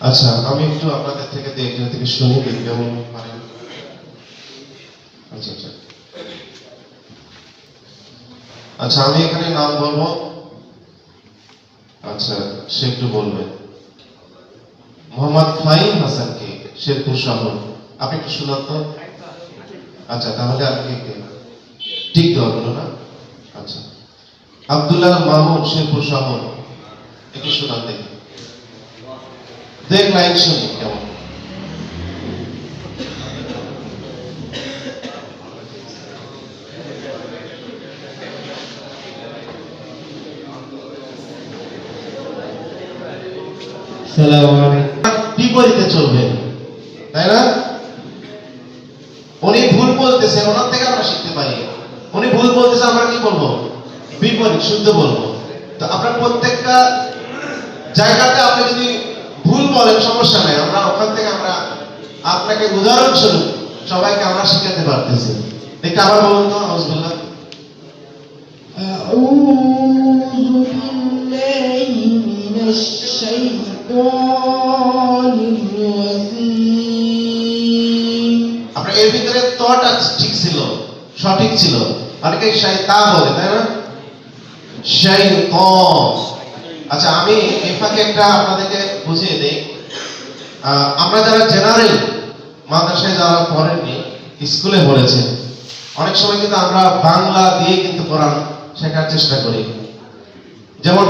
আচ্ছা আমি একটু আপনাদের থেকে দু একজন থেকে শুনি কেমন পারেন আচ্ছা আচ্ছা। আচ্ছা আমি এখানে নাম বলব? আচ্ছা সে একটু বলবে। মোহাম্মদ ফাহিম হাসানকে শেরপুর শহর। আপনি একটু শুনান তো। আচ্ছা তাহলে আপনি কে- ঠিক দেওয়া হলো না? আচ্ছা। আব্দুল্লাহ মামুন, শেরপুর শহর। একটু শুনান দেখি। দেখ লাইন শুনি কেমন? বিপরীতে চলবে? তাই না? উনি ভুল বলতেছে, ওনার থেকে আমরা শিখতে পারি। উনি ভুল বলতেছে, আমরা কি করব বিপরীত, শুদ্ধ বলব। তো আপনার প্রত্যেকটা জায়গাতে আপনি যদি ভুল বলেন সমস্যা নেই আমরা ওখান থেকে আমরা আপনাকে উদাহরণস্বরূপ সবাইকে আমরা শিখাতে পারতেছি দেখতে আবার বলুন তো আউজবিল্লাহ أعوذ بالله من الشيطان الرجيم আপনার এর ভিতরে তটা ঠিক ছিল সঠিক ছিল অনেকে তা বলে তাই না শাইতান আচ্ছা আমি এই ফাঁকে একটা আপনাদেরকে বুঝিয়ে দেই। আমরা যারা জেনারেল মাদ্রাসায় যারা পড়েননি, স্কুলে পড়েছেন, অনেক সময় কিন্তু আমরা বাংলা দিয়ে কিন্তু কোরআন শেখার চেষ্টা করি। যেমন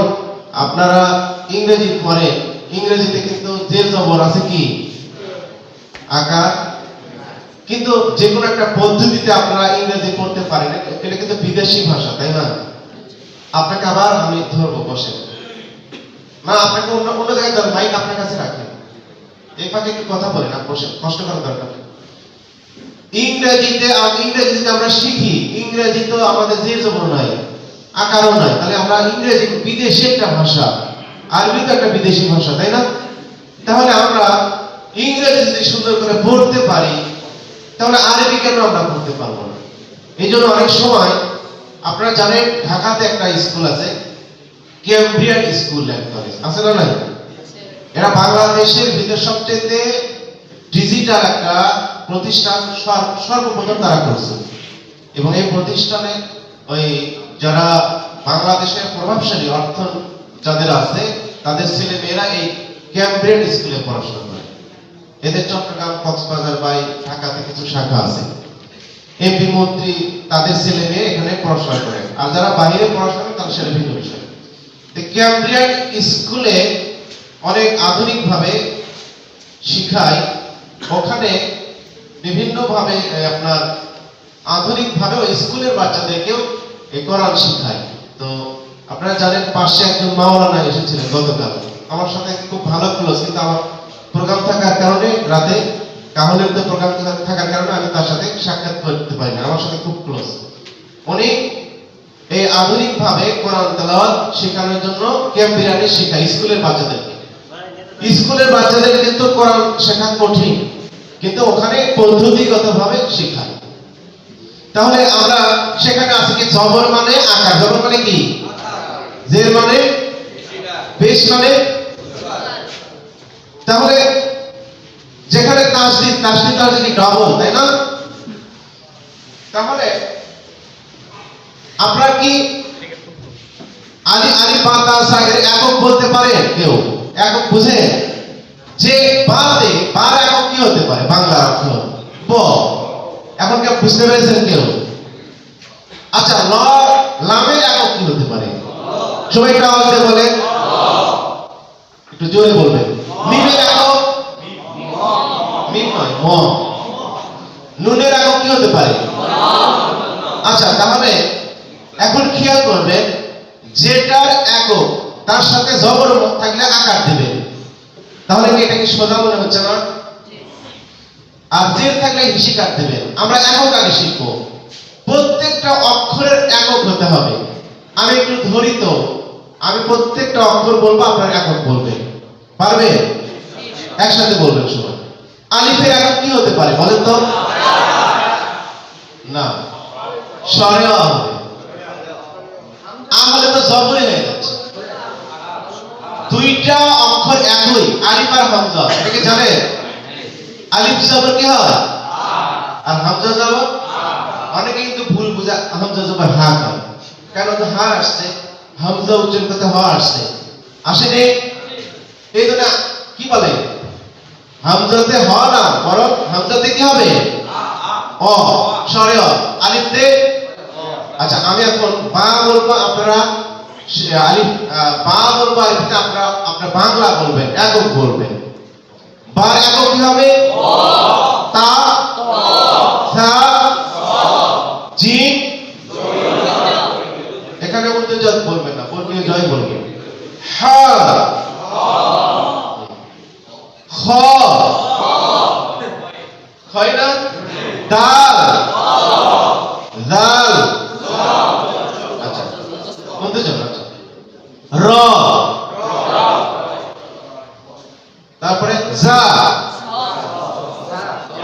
আপনারা ইংরেজি পড়ে, ইংরেজিতে কিন্তু জের জবর আছে কি? আকার। কিন্তু যে কোনো একটা পদ্ধতিতে আপনারা ইংরেজি পড়তে পারেন, এটা কিন্তু বিদেশি ভাষা, তাই না? আপনাকে আবার আমি ধরবো বসে। না, আপনাকে অন্য অন্য জায়গায় ধরেন মাইক আপনার কাছে রাখেন এই ফাঁকে একটু কথা বলেন বসে কষ্ট করার দরকার ইংরেজিতে ইংরেজিতে আমরা শিখি, ইংরেজি তো আমাদের যে জবর নাই আকারও নাই তাহলে আমরা ইংরেজি বিদেশি একটা ভাষা, আরবি তো একটা বিদেশি ভাষা, তাই না? তাহলে আমরা ইংরেজি যদি সুন্দর করে পড়তে পারি, তাহলে আরবি কেন আমরা পড়তে পারব না? এই জন্য অনেক সময়, আপনারা জানেন, ঢাকাতে একটা স্কুল আছে ক্যাম্ব্রিয়ান স্কুল অ্যান্ড কলেজ আছে না নাই? এরা বাংলাদেশের ভিতর সবচেয়ে ডিজিটাল একটা প্রতিষ্ঠান সর্বপ্রথম তারা করছে। এবং এই প্রতিষ্ঠানে ওই যারা বাংলাদেশের প্রভাবশালী অর্থ যাদের আছে, তাদের ছেলে মেয়েরা এই ক্যাম্ব্রিয়ান স্কুলে পড়াশোনা করে। এদের চট্টগ্রাম, কক্সবাজার বা এই ঢাকাতে কিছু শাখা আছে। এমপি মন্ত্রী তাদের ছেলে মেয়ে এখানে পড়াশোনা করে। আর যারা বাইরে পড়াশোনা করে, তারা সেটা ভিন্ন বিষয়। ক্যাম্ব্রিয়ান স্কুলে অনেক আধুনিক ভাবে শিখায়। ওখানে বিভিন্ন ভাবে আপনার আধুনিক ভাবে ওই স্কুলের বাচ্চাদেরকেও এই কোরআন শিখায়। তো আপনারা জানেন, পাশে একজন মাওলানা এসেছিলেন গতকাল। আমার সাথে খুব ভালো ক্লোজ কিন্তু আমার প্রোগ্রাম থাকার কারণে রাতে কাহলের তো প্রোগ্রাম থাকার কারণে আমি তার সাথে সাক্ষাৎ করতে পারি না আমার সাথে খুব ক্লোজ উনি এই আধুনিক ভাবে কোরআন তেলাওয়াত শেখানোর জন্য ক্যাম্প বিরিয়ানি শেখায় স্কুলের বাচ্চাদেরকে। স্কুলের বাচ্চাদের কিন্তু কোরআন শেখা কঠিন, কিন্তু ওখানে পদ্ধতিগত ভাবে শেখায় তাহলে আমরা সেখানে আছে কি জবর মানে আকার? জবর মানে কি? জের মানে? বেশ মানে? তাহলে যেখানে তাসদিদ তাসদিদ কি ডবল তাই না? তাহলে আপনারা কি আলি আলি পাতা সাগের একক বলতে পারে? কেউ। একক বুঝে? যে বাতে বার একক কি হতে পারে? বাংলা অর্থ। ব। এখন কেউ বুঝতে পেরেছেন কেউ? আচ্ছা ল, লামের একক কি হতে পারে? সবাই একটু আওয়াজ বলে একটু জোরে বলবেন। মিমের একক? মিম নয়, ম। নুনের একক কি হতে পারে? আচ্ছা তাহলে এখন খেয়াল করবে, যেটার একক, তার সাথে জবর থাকলে আকার দিবে। তাহলে কি এটা কি সোজা মনে হচ্ছে না? আর জের থাকলে হিসিকার দেবে। আমরা একক আগে শিখব। প্রত্যেকটা অক্ষরের একক হতে হবে। আমি একটু ধরি তো। আমি প্রত্যেকটা অক্ষর বলব, আপনার একক বলবে। পারবে? একসাথে বলবেন সবাই আলিফের একক কি হতে পারে বলেন তো? না। স্বরে হবে আ হলে তো জবরে হয়ে যাচ্ছে দুইটা অক্ষর একই, আলিফ আর হামজা। এটাকে জানে? আলিফ জবর কি হয়? আর হামজা জবর? অনেকে কিন্তু ভুল বুঝা হামজা জবর হা হয় কেন তো হা আসছে? হামজা উচ্চারণ করতে হা আসছে। আসেনি এই জন্য কি বলে? হামজাতে হ না, বরং হামজাতে কি হবে? অ সরে আলিফতে আচ্ছা আমি এখন বা বলব আপনারা আলিফ বা বলব আপনারা আপনারা বাংলা বলবেন, একক বলবেন। বা একক কি হবে তা সা জিম এখানে মধ্যে জয় বলবেন না বলবে জয় বলবেন হা খ হয় না দাল দাল আচ্ছা বলতে যান আচ্ছা র তারপরে জা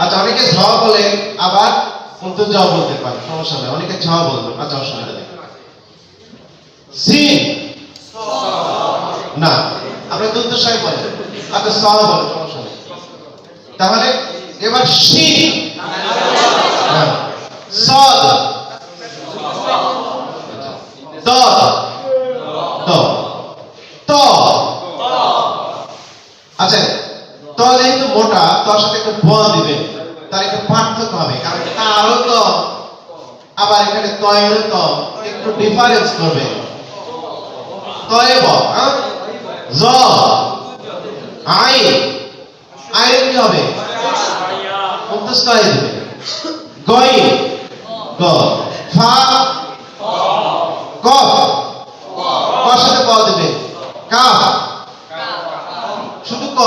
আচ্ছা অনেকে ঝ বলে আবার কিন্তু জ বলতে পারে সমস্যা নেই অনেকে ঝ বলতো আচ্ছা অসুবিধা নেই সিন না আমরা দুধ সাহেব বলে সব হবে তাহলে এবার হ্যাঁ। আচ্ছা, যেহেতু মোটা তর সাথে একটু ব দিবে তার একটু পার্থক্য হবে, কারণ তারও ত। আবার এখানে তয়ের ত, একটু ডিফারেন্স করবে। তয়ে ব হ্যাঁ? জ। কি হবে? হয়ে ক। শুধু ক।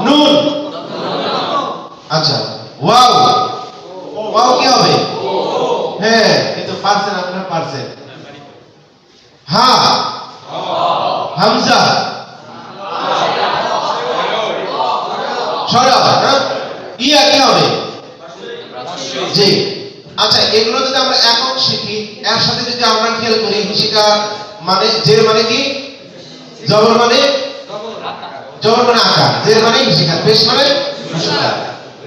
নুন। আচ্ছা। ওয়াও। ওয়াও কি হবে? হ্যাঁ কিন্তু পারছেন আপনারা পারছেন। হা। হামজা। সরা হ্যাঁ ইয়া কি হবে? জি। আচ্ছা এগুলো যদি আমরা একক শিখি এর সাথে যদি আমরা খেয়াল করি হিসিকা মানে জের মানে কি? জবর মানে? জবর মানে আকার। জের মানে হিসিকা পেশ মানে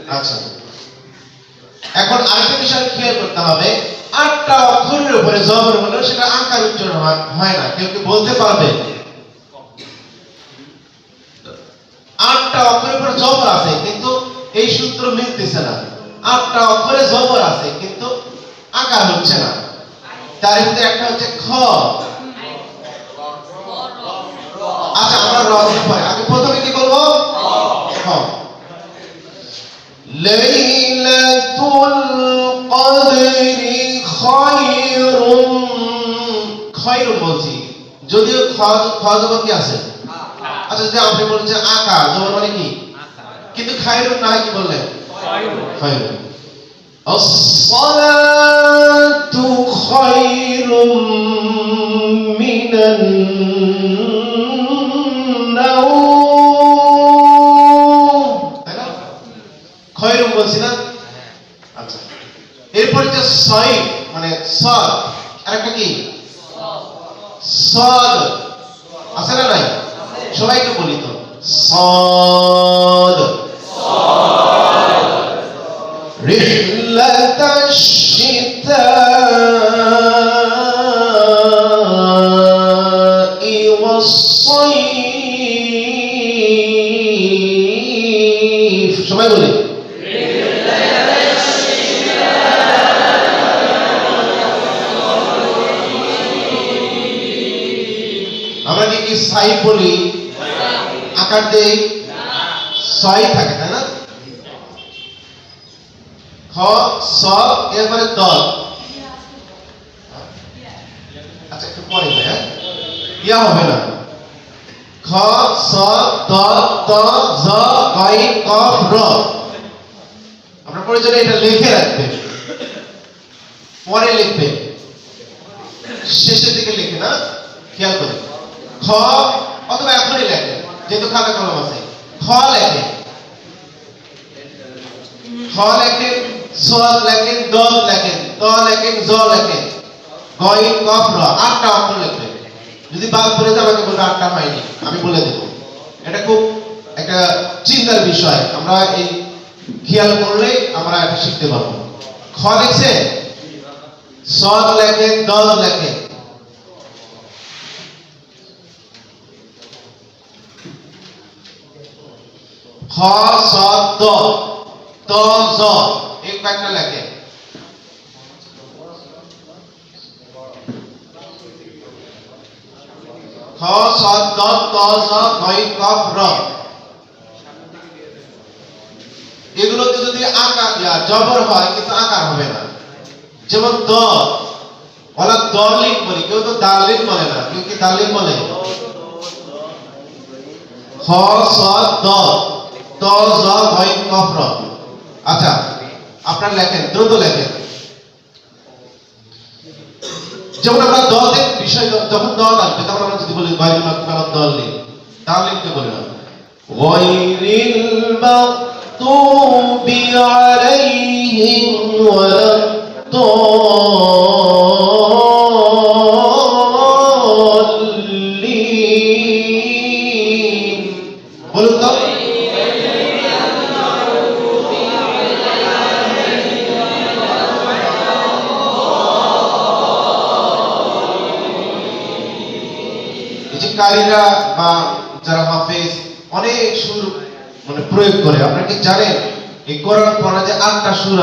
আচ্ছা। এখন আরেকটা বিষয় খেয়াল করতে হবে, আটটা অক্ষরের উপরে জবর হলেও সেটা আকার উচ্চারণ হয়- হয় না। কেউ কি বলতে পারবে? আটটা অক্ষরের উপরে জবর আছে, কিন্তু এই সূত্র মিলতেছে না। আটটা অক্ষরে জবর আছে, কিন্তু আকার হচ্ছে না। তার ভিতরে একটা হচ্ছে খ। আচ্ছা আমরা র পরে আগে প্রথমে কি বলব খ। লাইলাতুল কদরি খায়রুম খায়রুম বলছি। যদিও খ খ আছে? আচ্ছা যে আপনি বলছেন আকা জবর মানে কি কিন্তু খায়রুন না হয় কি বললেন খায়রুন الصلاة خير من النوم তাই না খয়রুম বলছি না আচ্ছা এরপরে যে সাইড মানে সদ আরেকটা কি সদ আছে না নাই সবাইকে বলি তো সদ رحلة الشتاء والصيف সবাই বলি আমরা কি কি সাই বলি আকার দেই ছয় থাকে, তাই না? খ, স, এরপরে দল। আচ্ছা একটু পরে হ্যাঁ? ইয়া হবে না। খ, স দ ত, জ, গই কফ র। আপনার প্রয়োজনে এটা লিখে রাখবেন পরে লিখবেন শেষের দিকে লিখে, না? খেয়াল করে। খ অথবা এখনই লেখেন যেহেতু খাতা কলম আছে। খ লেখেন খ লেখেন সদ লেখেন দল লেখেন ত লেখেন জ লেখেন গই কফ র আটটা অক্ষর লিখবেন যদি বাদ পড়ে যায়, আমাকে বলবে আটটা হয়নি। আমি বলে দেব। এটা খুব একটা চিন্তার বিষয়। আমরা এই খেয়াল করলে আমরা এটা শিখতে পারব। খ দেখছে সদ লেখে দল লেখে। খ স দ ত জ। এই কয়েকটা লেখে খ স দ ত জ গই কফ র। এগুলোতে যদি আকার ইয়া, জবর হয় কিন্তু আকার হবে না। যেমন দ। ওলা দলিক বলি কেউ তো দালিক বলে না কেউ কি দালিক বলে? খ স দ আচ্ছা আপনার লেখেন, দ্রুত লেখেন। যেমন আমরা দলে বিষয়, যখন দল আসবে, তখন আমরা যদি বলি বাইরে মাত্র দল নেই তাহলে লিখতে বলি না।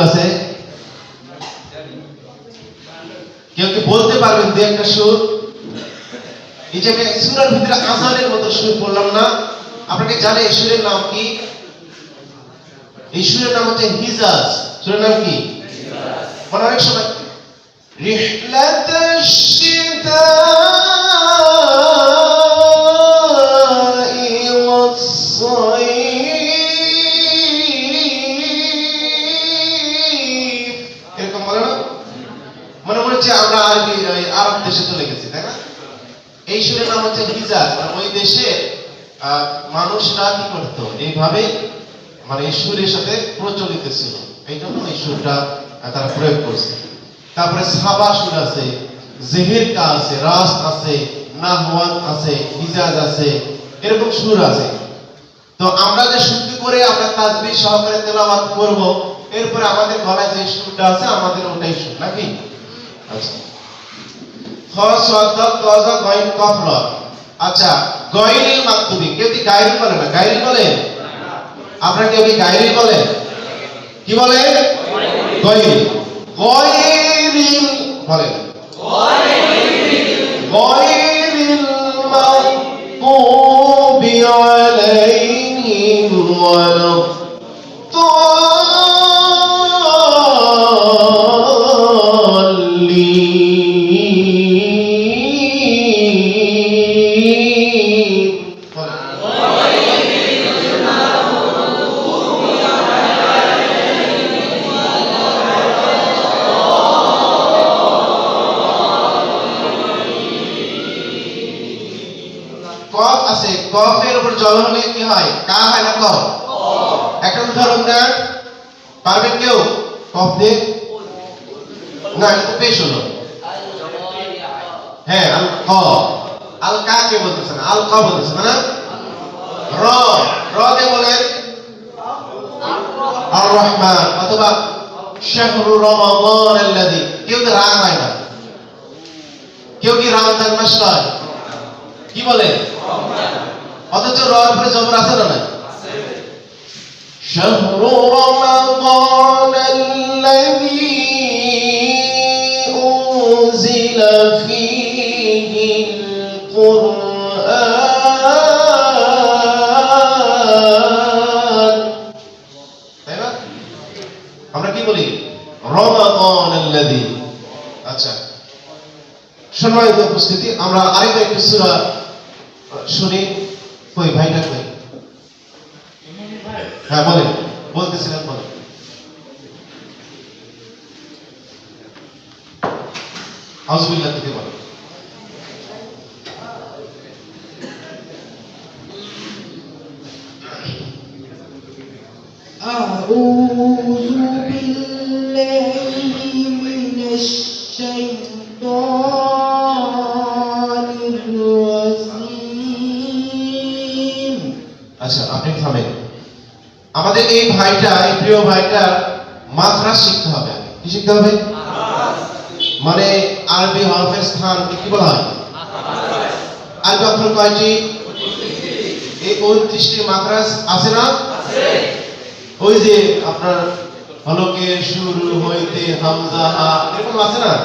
আছে? কেউ কি বলতে পারবেন দু একটা সুর? নিজেকে সুরের ভিতরে আসানের মতো সুর বললাম না। আপনাকে জানে এই সুরের নাম কি? এই সুরের নাম হচ্ছে হিজাজ। সুরের নাম কি? মানে অনেক সময়, রিহলাত শিতা এই সুরের নাম হচ্ছে হিজাজ ওই দেশে মানুষরা কি করতো? এইভাবে মানে এই সুরের সাথে প্রচলিত ছিল। এই জন্য এই সুরটা তারা প্রয়োগ করছে। তারপরে সাবা সুর আছে জেহেরকা আছে রাস আছে নাহওয়াত আছে, হিজাজ আছে, এরকম সুর আছে। তো আমরা যে শুদ্ধি করে আমরা তাসবিহ সহকারে তেলাওয়াত করব, এরপরে আমাদের গলায় যে সুরটা আছে, আমাদের ওটাই সুর, নাকি? আচ্ছা। খ সদ কজ গইন কফ র আচ্ছা গয়রিল মাকতুবি কেউ কি গায়রিল বলে না? গায়রিল বলে? আপনারা কেউ কি গায়রিল বলে? কি বলে? গয়রিল গয়রিল বলেন গয়রিল মাকতুবি আলাইহিম ওয়ালাদ কেউ কি রমজান মাস নয় কি বলে অথচ রর পরে জবর আছে না নাই شهر رمضان সম্মানিত উপস্থিতি আমরা আরেকটা একটু সূরা শুনি কই ভাইটা কই হ্যাঁ বলেন বলতেছিলেন বলেন আউযুবিল্লাহ থেকে বলেন أعوذ بالله من الشيطان আমাদের এই ভাইটা, এই প্রিয় ভাইটা মাদ্রাস শিখতে হবে। কি শিখতে হবে? মানে আরবি হরফের স্থান, কি বলা হয়? আরবি অক্ষর কয়টি? এই উনত্রিশটি মাদ্রাস আছে না? ওই যে আপনার হলকের শুরু হইতে হামজা হা, এরকম আছে না?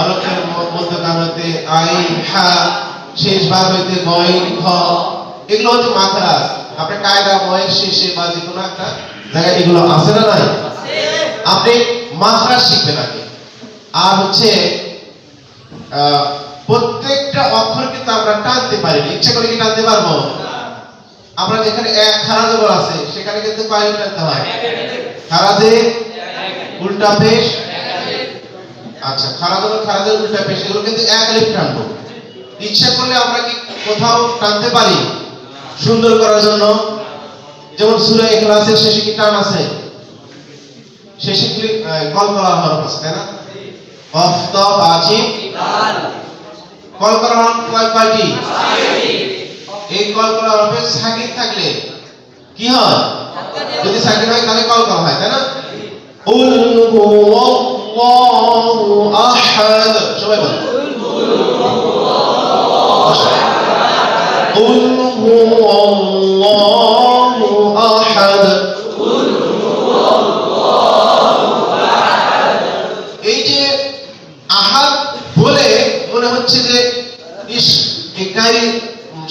হলকের ম- মধ্যখান হইতে আইন হা, শেষ ভাগ হইতে গইন খ এগুলো হচ্ছে মাদ্রাস। আপনি কায়দা ময়ের শেষে বা যে কোনো একটা জায়গায় এগুলো আছে না নাই? আপনি মাদ্রাস শিখবেন আগে। আর হচ্ছে প্রত্যেকটা অক্ষর কিন্তু আমরা টানতে পারি। ইচ্ছা করে কি টানতে পারব? আমরা যেখানে এক খারা জবর আছে, সেখানে কিন্তু লিপ টানতে হয়। খারাজে উল্টা পেশ। আচ্ছা খারা জবর খারাজে উল্টা পেশ, এগুলো কিন্তু এক লিপ টানবো। ইচ্ছা করলে আমরা কি কোথাও টানতে পারি? সুন্দর করার জন্য। যেমন সূরা ইখলাসের শেষে কি টান আছে? শেষে কি কল করা আছে তাই না? কফ ত বা জিম কল করা হরফ কয় কয়টি? এই কল করা হরফে সাকিন থাকলে কি হয়? যদি সাকিন হয়, তাহলে কল করা হয়, তাই না? হুয়াল্লাহু আহাদ। এই যে আহাদ বলে মনে হচ্ছে যে ইস এই কারি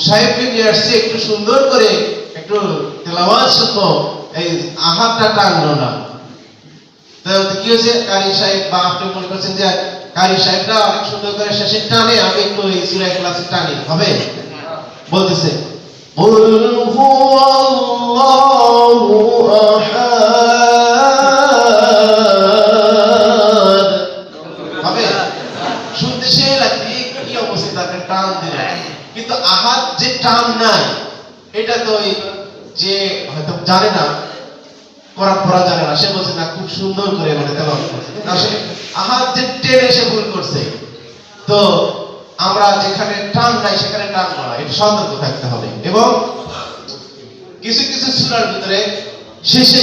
সাহেবকে নিয়ে আসছে, একটু সুন্দর করে, একটু তেলাওয়াত শুনতো এই আহাদটা টানলো না। তো কি হয়েছে? কারি সাহেব বা আপনি যে, কারি সাহেবটা সুন্দর করে শেষে টানে, আমি একটু এই সুরা ক্লাসে টানি, হবে? বলতেছে। قل هو الله أحد হবে শুনতে সে লাগছে এই কি অবস্থা তাকে টান দিলে কিন্তু আহাত যে টান নাই এটা তো ওই যে হয়তো জানে না করা পড়া জানে না সে বলছে না খুব সুন্দর করে মানে তেলাওয়াত করছে কিন্তু আসলে আহাত যে টেনে সে ভুল করছে তো আমরা যেখানে টান নাই, সেখানে টান করা এটা সতর্ক থাকতে হবে। এবং কিছু কিছু সূরার ভিতরে শেষে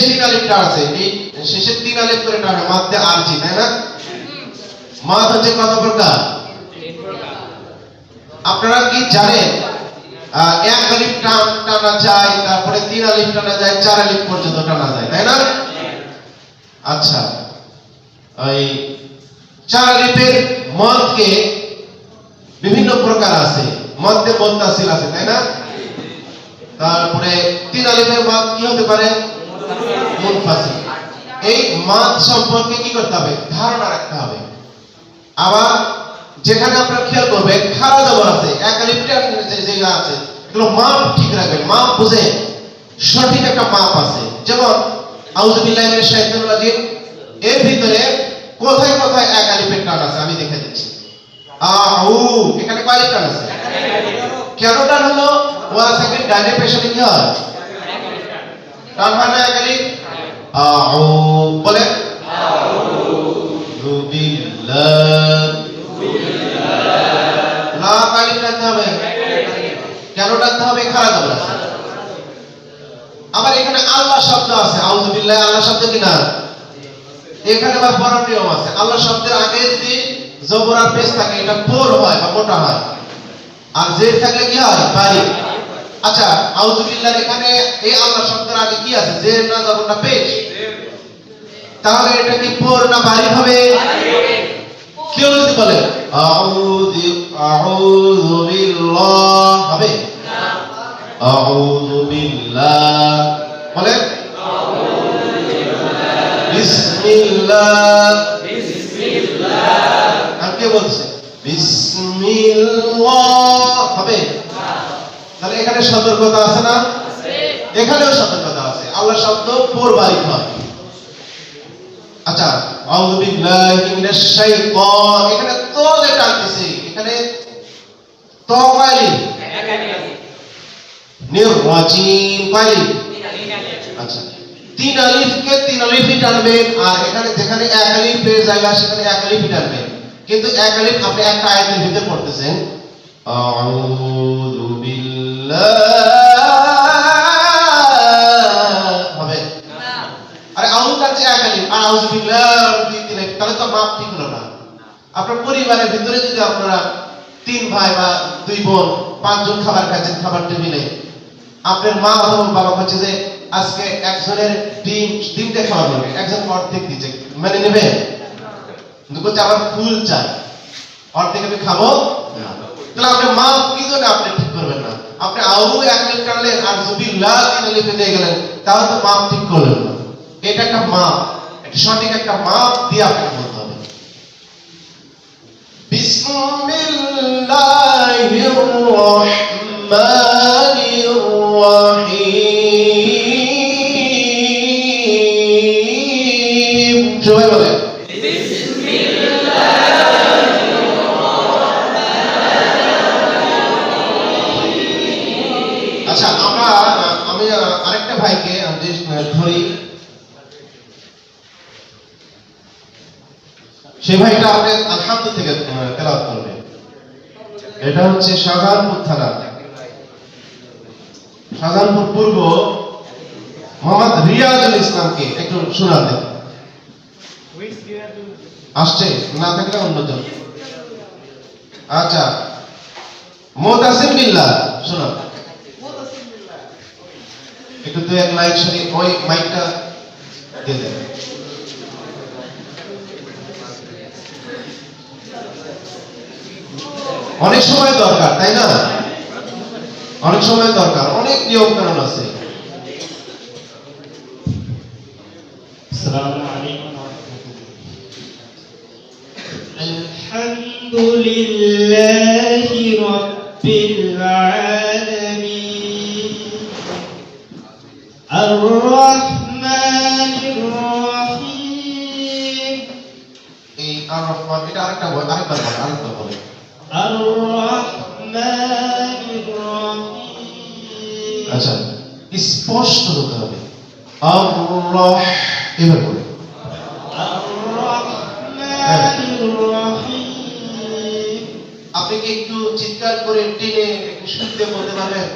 আছে শেষে তিন করে মাধ্যে আরজি তাই না? হচ্ছে কত প্রকার? আপনারা কি জানেন এক আলিফ টান টানা যায়, তারপরে তিন আলিফ টানা যায়, চার আলিফ পর্যন্ত টানা যায়, তাই না? আচ্ছা ওই চার আলিফের মদকে বিভিন্ন প্রকার আছে, মধ্যে মন্তাসিল আছে, তাই না? তারপরে তিন আলিফের মদ কি হতে পারে? মুনফাসিল। এই মাদ সম্পর্কে কি করতে হবে? ধারণা রাখতে হবে। আবার যেখানে আপনারা খেয়াল করবেন, খারা জবর আছে, এক আলিফটার জায়গা আছে, এগুলো মাপ ঠিক রাখবেন, মাপ বুঝে সঠিক একটা মাপ আছে। যেমন রাজিম, এর ভিতরে কোথায় কোথায় এক আলিফের টান আছে, আমি দেখে দিচ্ছি। আউ এখানে কয় টান আছে। কেন টান হলো? ওয়া সেকেন্ড ডানে পেছনে কি হয়। টান হয় না আলিফ আউ বলে বিল্লাহ না কালি টানতে হবে। কেন টানতে হবে? খারাপ হবে আবার এখানে আল্লাহ শব্দ আছে। আউযু বিল্লাহ আল্লাহ শব্দ কি না এখানে আবার বড় নিয়ম আছে। আল্লাহ শব্দের আগে যদি জবর আর পেশ থাকে, এটা পোর হয় বা মোটা হয়। আর জের থাকলে কি হয়? বাড়ি আচ্ছা আউযু বিল্লাহ এখানে এই আল্লাহ শব্দের আগে কি আছে? জের না জবর না পেশ তাহলে এটা কি পোর না বাড়ি হবে? কেউ যদি বলে, আউযু আউযু বিল্লাহ হবে? আউযু বিল্লাহ বলে, বিসমিল্লাহ আর কে বলছে? হবে? তাহলে এখানে সতর্কতা আছে না? এখানেও সতর্কতা আছে। আল্লাহ শব্দ পূর্বায়িক হয়। আচ্ছা এখানে তো টানতেছি এখানে তো কয়লি নির্বাচিন কয়লি আচ্ছা তিন আলিফকে তিন আলিফই টানবেন, আর এখানে যেখানে এক আলিফের জায়গা সেখানে এক আলিফই টানবেন। কিন্তু এক আপনি একটা আয়াতের ভিতরে পড়তেছেন আউযু বিল্লাহ হবে নাউজুবিল্লাহ দুই দিলে তাহলে তো মাপ ঠিক হলো না। আপনার পরিবারের ভিতরে যদি আপনারা তিন ভাই বা দুই বোন, পাঁচজন খাবার খাচ্ছেন খাবার টেবিলে, আপনার মা অথবা বাবা হচ্ছে যে, আজকে একজনের ডিম, ডিমটা খাওয়া হবে একজন অর্ধেক দিচ্ছে। মানে নেবে কিন্তু বলছে আমার ফুল চাই। অর্ধেক আমি খাব। তাহলে আপনি মা কি জন্য আপনি ঠিক করবেন না? আপনি আউ এক মিনিট কাটলেন আর জুবিল্লাহ দিনে লিখে দিয়ে গেলেন, তাহলে তো মাপ ঠিক করলেন না। এটা একটা মাপ একটা সঠিক একটা মাপ দিয়ে আপনাকে বলতে হবে। বিসমিল্লাহির রহমানির রহিম। সেই ভাইটা আপনি আলহামদুল থেকে তেলাওয়াত করবে। এটা হচ্ছে শাহজাহানপুর থানা। শাহজাহানপুর পূর্ব মোহাম্মদ রিয়াজুল ইসলামকে একটু শোনাতে আসছে, না থাকলে অন্যজন আচ্ছা মোতাসিম বিল্লাহ শোনা একটু দু এক লাইক শুনি, ওই মাইকটা দিয়ে দেন। অনেক সময় দরকার তাই না অনেক সময় দরকার অনেক নিয়ম কানুন আছে السلام عليكم ورحمة الله الحمد لله رب العالمين الرحمن الرحيم এই আর রহমান এটা আরেকটা বল আরেকবার বল আরেকবার স্পষ্ট হতে হবে। আল্লাহ আপনি কি একটু চিৎকার করে টেনে একটু শুনতে বলতে পারবেন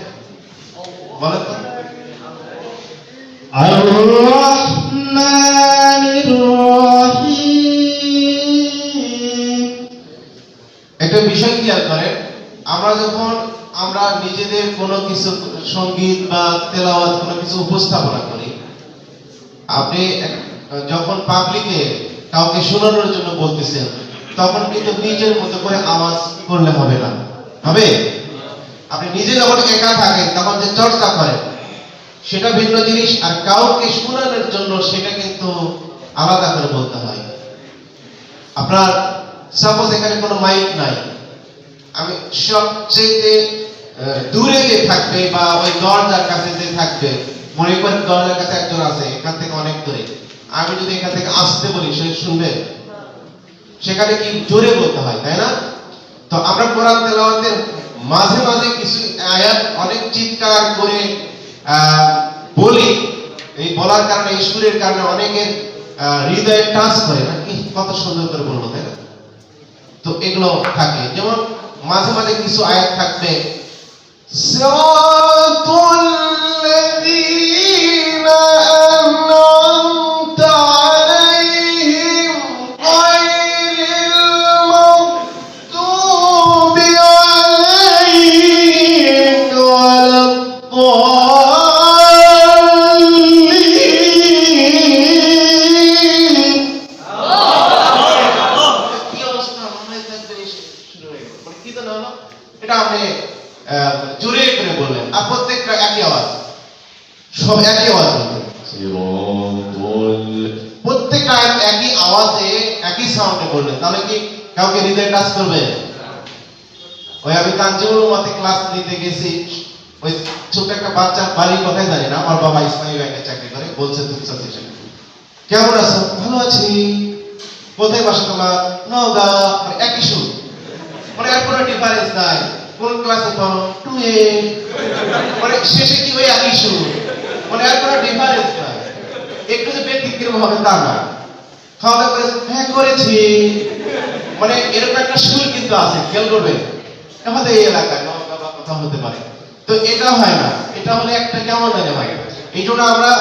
একটা বিষয় খেয়াল করেন আমরা যখন আমরা নিজেদের কোনো কিছু সংগীত বা তেলাওয়াত কোনো কিছু উপস্থাপনা করি। আপনি যখন পাবলিকে কাউকে শোনানোর জন্য বলতেছেন, তখন কিন্তু নিজের মতো করে আওয়াজ করলে হবে না। হবে? আপনি নিজে যখন একা থাকেন, তখন যে চর্চা করেন, সেটা ভিন্ন জিনিস, আর কাউকে শোনানোর জন্য সেটা কিন্তু আলাদা করে বলতে হয়। আপনার সাপোজ এখানে কোনো মাইক নাই। আমি সবচেয়ে দূরে যে থাকবে বা ওই দরজার কাছে যে থাকবে মনে করেন দরজার কাছে একজন আছে এখান থেকে অনেক দূরে। আমি যদি এখান থেকে আসতে বলি সে শুনবে। সেখানে কি জোরে বলতে হয় তাই না? তো আমরা কোরআন তেলাওয়াতের মাঝে মাঝে কিছু আয়াত অনেক চিৎকার করে বলি। এই বলার কারণে এই সুরের কারণে অনেকের হৃদয়ে টাচ করে। না ইহ, কত সুন্দর করে বলব তাই না? তো এগুলো থাকে। যেমন মাঝে মাঝে কিছু আয়াত থাকবে صراط الذين সব একই আওয়াজ প্রত্যেকটা আয়াত একই আওয়াজে একই সাউন্ডে বললেন তাহলে কি কাউকে হৃদয় টাচ করবে? ওই আমি তানজিমুল মাতে ক্লাস নিতে গেছি, ওই ছোট একটা বাচ্চার বাড়ির কথাই জানি না, আমার বাবা ইসলামী ব্যাংকে চাকরি করে, বলছে তুমি সাথে কেমন আছো? ভালো আছি। কোথায় বাসা তোমার? নওগাঁ মানে একই সুর। মানে আর কোনো ডিফারেন্স নাই। কোন ক্লাসে পড়ো? টু এ মানে শেষে কি ওই একই সুর? মানে আর কোনো ডিফারেন্স নাই। একটু যে ব্যতিক্রম হবে তা না। খাওয়া দাওয়া করেছে হ্যাঁ করেছি। মানে এরকম একটা সুর কিন্তু আছে, খেয়াল করবেন। আমাদের এই এলাকায় কোথাও হতে পারে। তো এটা হয় না। এটা হলে একটা কেমন লাগে ভাই এই জন্য আমরা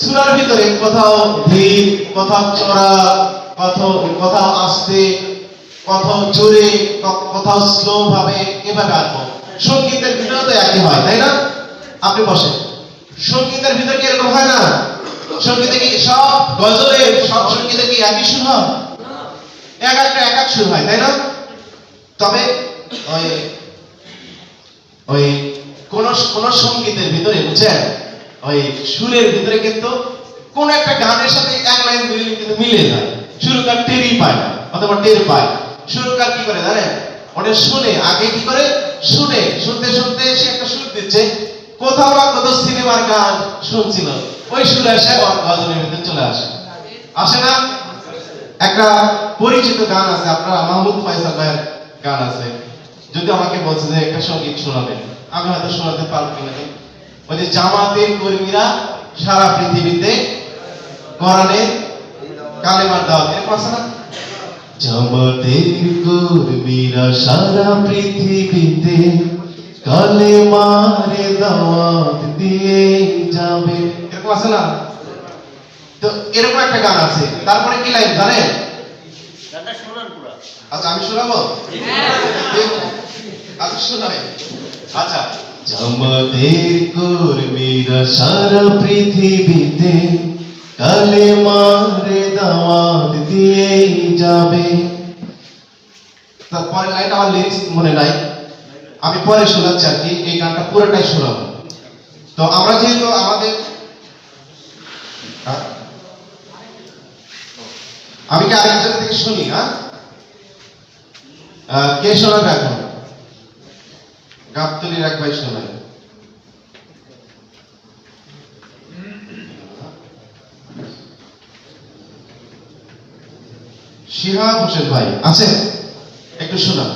সুরার ভিতরে কোথাও ধীর কোথাও চড়া, কোথাও কোথাও আস্তে, কোথাও জোরে, কোথাও স্লো ভাবে এভাবে আঁকবো সঙ্গীতের ভিতরে তো একই হয়, তাই না? আপনি বসেন। সঙ্গীতের ভিতরে কি এরকম হয় না? সঙ্গীতে কি সব গজলের সব সঙ্গীতে কি একই সুর হয়? এক একটা, এক এক সুর হয়, তাই না? তবে ওই ওই কোন কোন সঙ্গীতের ভিতরে, বুঝছেন? ওই সুরের ভিতরে কিন্তু কোন একটা গানের সাথে এক লাইন, দুই লাইন কিন্তু মিলে যায়। সুরকার টেরই পায় অথবা টের পায় সুরকার কি করে জানেন? ওটা শুনে, আগে কি করে? শুনে, শুনতে শুনতে সে একটা সুর দিচ্ছে। কোথাও বা কোথাও সিনেমার গান শুনছিল, ওই সুর এসে গজলের ভিতরে চলে আসে। আসে না? একটা পরিচিত গান আছে, আপনারা মাহমুদ ফয়সাল ভাইয়ের গান আছে। যদি আমাকে বলছে যে একটা সংগীত শোনাবেন, আমি হয়তো শোনাতে পারব কিনা ওই যে জামাতের কর্মীরা সারা পৃথিবীতে কোরআনে কালেমার দাওয়াত আছে না? জামাতের কর্মীরা সারা পৃথিবীতে কালেমার দাওয়াত দিয়ে যাবে। এরকম আছে না? তো এরকম একটা গান আছে। তারপরে কি লাইন? জানেন আচ্ছা আমি শোনাবো? আমি শোনাই। আচ্ছা। জামাতের কর্মীরা সারা পৃথিবীতে কালে মারে দাওয়াত দিয়ে যাবে। তারপরে লাইন আমার লিরিক্স মনে নাই। আমি পরে শোনাচ্ছি আর কি, এই গানটা পুরোটাই শোনাবো। তো আমরা যেহেতু আমাদের হ্যাঁ? আমি কি আরেক জায়গা থেকে শুনি হ্যাঁ? কে শোনাবে এখন? গাবতলির এক ভাই শোনাবে। শিহাব হোসেন ভাই, আছে? একটু শোনান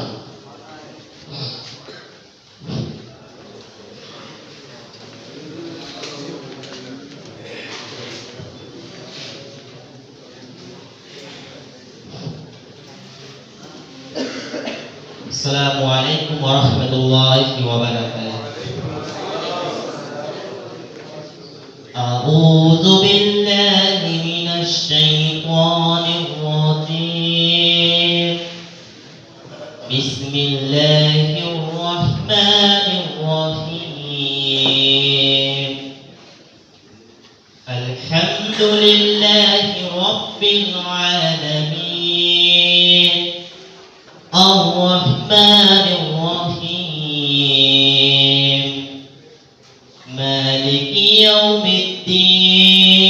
مالك يوم الدين.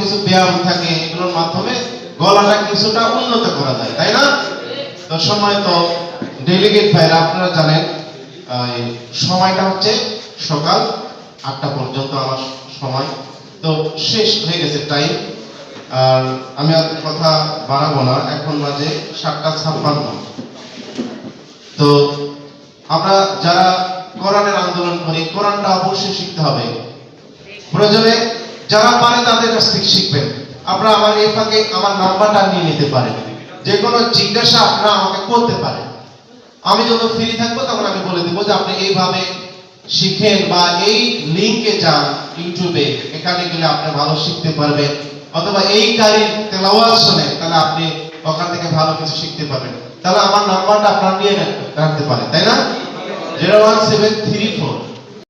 কিছু ব্যায়াম থাকে, এগুলোর মাধ্যমে গলাটা কিছুটা উন্নত করা যায়, তাই না? তো সময় তো ডেলিগেট ভাইরা আপনারা জানেন সময়টা হচ্ছে সকাল আটটা পর্যন্ত আমার সময়। তো শেষ হয়ে গেছে টাইম আর আমি আর কথা বাড়াবো না, এখন মাঝে সাতটা ছাপ্পান্ন। তো আমরা যারা কোরআনের আন্দোলন করি, কোরআনটা অবশ্যই শিখতে হবে। প্রয়োজনে যারা পারে তাদের কাছ থেকে শিখবেন। আপনারা আমার এই ফাঁকে আমার নাম্বারটা নিয়ে নিতে পারেন। যে কোনো জিজ্ঞাসা আপনারা আমাকে করতে পারেন। আমি যখন ফ্রি থাকব তখন আমি বলে দেবো যে আপনি এইভাবে শিখেন বা এই লিঙ্কে যান ইউটিউবে। এখানে গেলে আপনি ভালো শিখতে পারবেন। অথবা এই গাড়ির তেলাওয়াজ শোনেন তাহলে আপনি ওখান থেকে ভালো কিছু শিখতে পারবেন। তাহলে আমার নাম্বারটা আপনার নিয়ে রাখতে পারেন, তাই না? Zero one seven three four.